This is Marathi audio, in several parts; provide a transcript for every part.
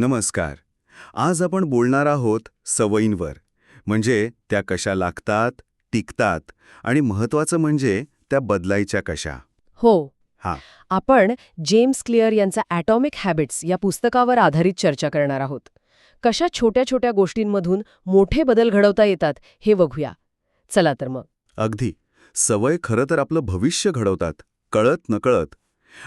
नमस्कार. आज आपण बोलणार आहोत सवयींवर. म्हणजे त्या कशा लागतात टिकतात आणि महत्वाचं म्हणजे त्या बदलायच्या कशा. हो. हा. आपण जेम्स क्लिअर यांचा ॲटॉमिक हॅबिट्स या पुस्तकावर आधारित चर्चा करणार आहोत. कशा छोट्या छोट्या गोष्टींमधून मोठे बदल घडवता येतात हे बघूया. चला तर मग. अगदी. सवय खरं तर आपलं भविष्य घडवतात कळत नकळत.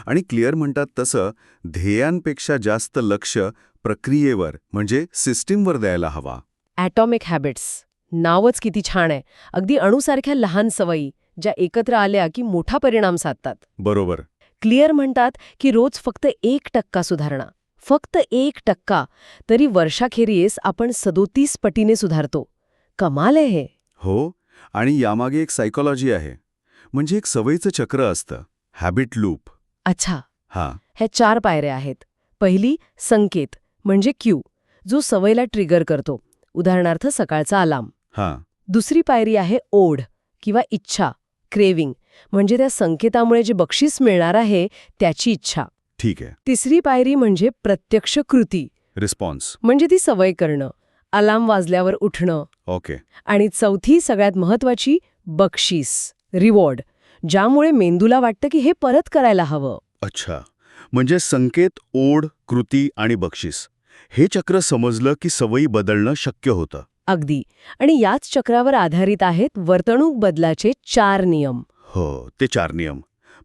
आणि क्लिअर म्हणतात तसं ध्येयांपेक्षा जास्त लक्ष प्रक्रियेवर म्हणजे सिस्टीमवर द्यायला हवा. ॲटॉमिक हॅबिट्स नावच किती छान आहे. अगदी अणुसारख्या लहान सवयी ज्या एकत्र आल्या की मोठा परिणाम साधतात. बरोबर. क्लिअर म्हणतात की रोज फक्त एक टक्का सुधारणा. फक्त एक टक्का. तरी वर्षाखेरीस आपण सदोतीस पटीने सुधारतो. कमाल आहे हे. हो आणि यामागे एक सायकोलॉजी आहे. म्हणजे एक सवयीचं चक्र असतं. हॅबिट लूप अच्छा. हा. ह्या चार पायऱ्या आहेत. पहिली संकेत. म्हणजे क्यू जो सवयीला ट्रिगर करतो. उदाहरणार्थ सकाळचा अलार्म. हा. दुसरी पायरी आहे ओढ किंवा इच्छा क्रेविंग म्हणजे त्या संकेतामुळे जे बक्षीस मिळणार आहे त्याची इच्छा. ठीक आहे. तिसरी पायरी म्हणजे प्रत्यक्ष कृती. रिस्पॉन्स. म्हणजे ती सवय करणं अलार्म वाजल्यावर उठणं. ओके. आणि चौथी सगळ्यात महत्वाची बक्षीस रिवॉर्ड ज्यामुळे मेंदूला वाटतं की हे परत करायला हवं. अच्छा. म्हणजे संकेत ओढ कृती आणि बक्षीस. हे चक्र समजलं की सवयी बदलणं शक्य होतं. अगदी. आणि याच चक्रावर आधारित आहेत वर्तणूक बदलाचे चार नियम. हो ते चार नियम.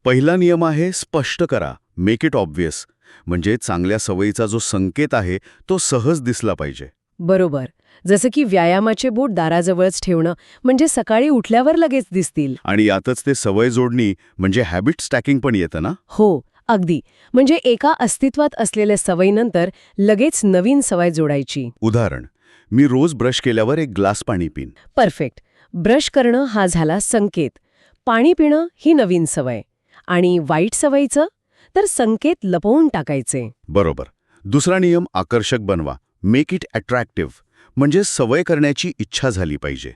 पहिला नियम आहे स्पष्ट करा. मेक इट ऑब्वियस म्हणजे चांगल्या सवयीचा जो संकेत आहे तो सहज दिसला पाहिजे. बरोबर. जसं की व्यायामाचे बोट दाराजवळच ठेवणं म्हणजे सकाळी उठल्यावर लगेच दिसतील. आणि यातच ते सवय जोडणी म्हणजे हॅबिट स्टॅकिंग पण येतं ना? हो. अगदी. म्हणजे एका अस्तित्वात असलेल्या सवयीनंतर लगेच नवीन सवय जोडायची. उदाहरण मी रोज ब्रश केल्यावर एक ग्लास पाणी पिन. परफेक्ट. ब्रश करणं हा झाला संकेत. पाणी पिणं ही नवीन सवय. आणि वाईट सवयीचं तर संकेत लपवून टाकायचे. बरोबर. दुसरा नियम आकर्षक बनवा. मेक इट अट्रॅक्टिव्ह म्हणजे सवय करण्याची इच्छा झाली पाहिजे.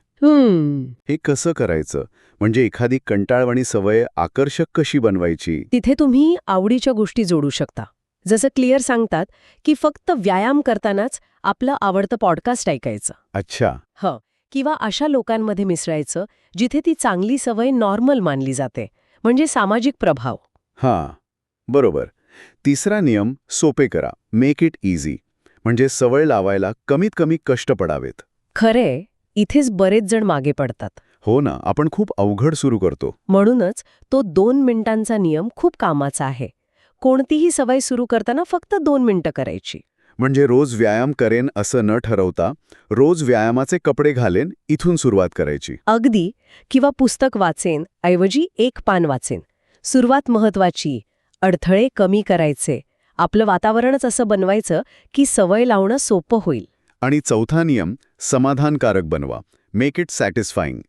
हे कसं करायचं? म्हणजे एखादी कंटाळवाणी सवय आकर्षक कशी बनवायची? तिथे तुम्ही आवडीच्या गोष्टी जोडू शकता. जसं क्लिअर सांगतात की फक्त व्यायाम करतानाच आपलं आवडतं पॉडकास्ट ऐकायचं. अच्छा. ह. किंवा अशा लोकांमध्ये मिसळायचं जिथे ती चांगली सवय नॉर्मल मानली जाते. म्हणजे सामाजिक प्रभाव. हां. बरोबर. तिसरा नियम सोपे करा. Make it easy. म्हणजे सवय लावायला कमीत कमी कष्ट पडावेत. खरे इथेच बरेच जण मागे पडतात. हो ना आपण खूप अवघड सुरू करतो. म्हणूनच तो दोन मिनिटांचा नियम खूप कामाचा आहे. कोणतीही सवय सुरू करताना फक्त दोन मिनिटं करायची. म्हणजे रोज व्यायाम करेन असं न ठरवता रोज व्यायामाचे कपडे घालेन इथून सुरुवात करायची. अगदी किंवा पुस्तक वाचेन ऐवजी एक पान वाचेन. सुरुवात महत्वाची अडथळे कमी करायचे आपलं वातावरणच असं बनवायचं की सवय लावणं सोपं होईल. आणि चौथा नियम समाधानकारक बनवा. मेक इट सॅटिस्फाईंग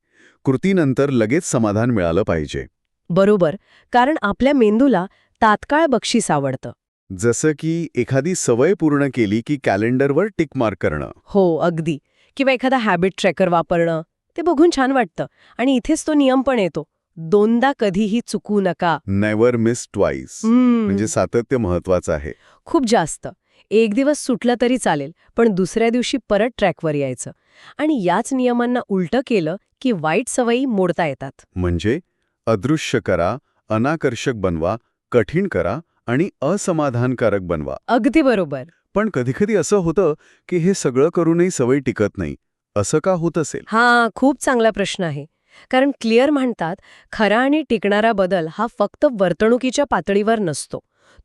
कृतीनंतर लगेच समाधान मिळालं पाहिजे. बरोबर. कारण आपल्या मेंदूला तात्काळ बक्षीस आवडतं. जसं की एखादी सवय पूर्ण केली की कॅलेंडरवर टिक मार्क करणं. हो अगदी. किंवा एखादा हॅबिट ट्रॅकर वापरणं. ते बघून छान वाटतं. आणि इथेच तो नियम पण येतो. दोनदा कधीही चुकू नका. नेवर मिस ट्वाईस म्हणजे सातत्य महत्वाचं आहे. खूप जास्त. एक दिवस सुटला तरी चालेल पण दुसऱ्या दिवशी परत ट्रॅकवर यायचं. आणि याच नियमांना उलटं केलं की वाईट सवयी मोडता येतात. म्हणजे अदृश्य करा अनाकर्षक बनवा कठीण करा आणि असमाधानकारक बनवा. अगदी बरोबर. पण कधीकधी असं होतं की हे सगळं करूनही सवय टिकत नाही. असं का होत असेल? हा खूप चांगला प्रश्न आहे. कारण क्लिअर म्हणतात खरा आणि टिकणारा बदल हा फक्त वर्तणुकीच्या पातळीवर नसतो.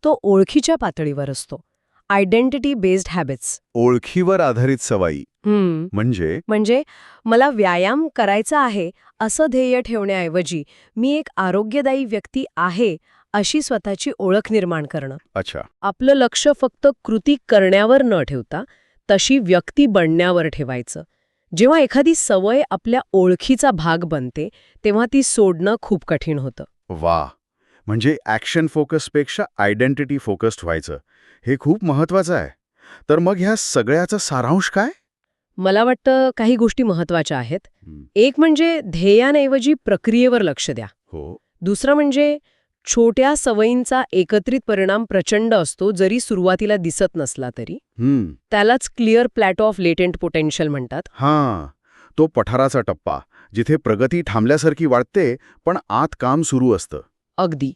तो ओळखीच्या पातळीवर असतो. आयडेंटिटी बेस्ड हॅबिट्स ओळखीवर आधारित सवयी म्हणजे? म्हणजे मला व्यायाम करायचा आहे असं ध्येय ठेवण्याऐवजी मी एक आरोग्यदायी व्यक्ती आहे अशी स्वतःची ओळख निर्माण करणं. अच्छा. आपलं लक्ष फक्त कृती करण्यावर न ठेवता तशी व्यक्ती बनण्यावर ठेवायचं. जेव्हा एखादी सवय आपल्या ओळखीचा भाग बनते तेव्हा ती सोडणं खूप कठीण होतं. वा म्हणजे ॲक्शन फोकसपेक्षा आयडेंटिटी फोकस्ड व्हायचं. हे खूप महत्वाचं आहे. तर मग ह्या सगळ्याचा सारांश काय? मला वाटतं काही गोष्टी महत्त्वाच्या आहेत. एक म्हणजे ध्येयाऐवजी प्रक्रियेवर लक्ष द्या. हो. दुसरं म्हणजे छोट्या सवयींचा एकत्रित परिणाम प्रचंड असतो जरी सुरुवातीला दिसत नसला तरी. त्यालाच clear plateau of latent potential म्हणतात. हां. तो पठाराचा टप्पा जिथे प्रगती थांबल्यासारखी वाटते पण आत काम सुरू असतं. अगदी.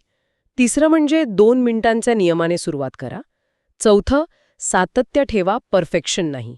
तिसरं म्हणजे दोन मिनिटांच्या नियमाने सुरुवात करा. चौथं सातत्य ठेवा परफेक्शन नाही.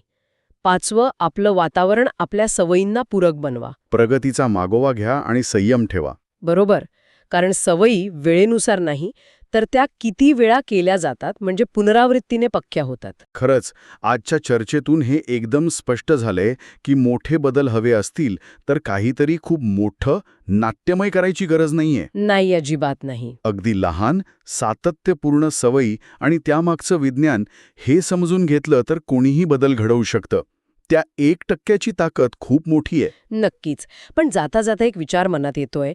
पाचवं आपलं वातावरण आपल्या सवयींना पूरक बनवा. प्रगतीचा मागोवा घ्या आणि संयम ठेवा. बरोबर. कारण सवयी वेळेनुसार नाही तर त्या किती वेळा केल्या जातात म्हणजे पुनरावृत्तीने पक्क्या होतात. खरंच आजच्या चर्चेतून हे एकदम स्पष्ट झालंय की मोठे बदल हवे असतील तर काहीतरी खूप मोठं नाट्यमय करायची गरज नाहीये. नाही अजिबात नाही. अगदी लहान सातत्यपूर्ण सवयी आणि त्यामागचं विज्ञान हे समजून घेतलं तर कोणीही बदल घडवू शकतं. त्या एक टक्क्याची ताकद खूप मोठी आहे. नक्कीच. पण जाता जाता एक विचार मनात येतोय.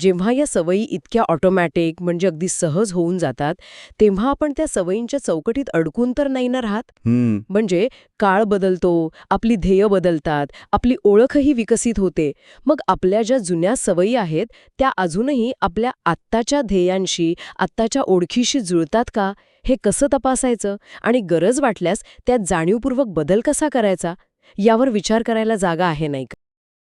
जेव्हा या सवयी इतक्या ऑटोमॅटिक म्हणजे अगदी सहज होऊन जातात तेव्हा आपण त्या सवयींच्या चौकटीत अडकून तर नाही ना राहत? म्हणजे काळ बदलतो आपली ध्येय बदलतात आपली ओळखही विकसित होते. मग आपल्या ज्या जुन्या सवयी आहेत त्या अजूनही आपल्या आत्ताच्या ध्येयांशी आत्ताच्या ओळखीशी जुळतात का? हे कसं तपासायचं? आणि गरज वाटल्यास त्यात जाणीवपूर्वक बदल कसा करायचा? यावर विचार करायला जागा आहे नाही का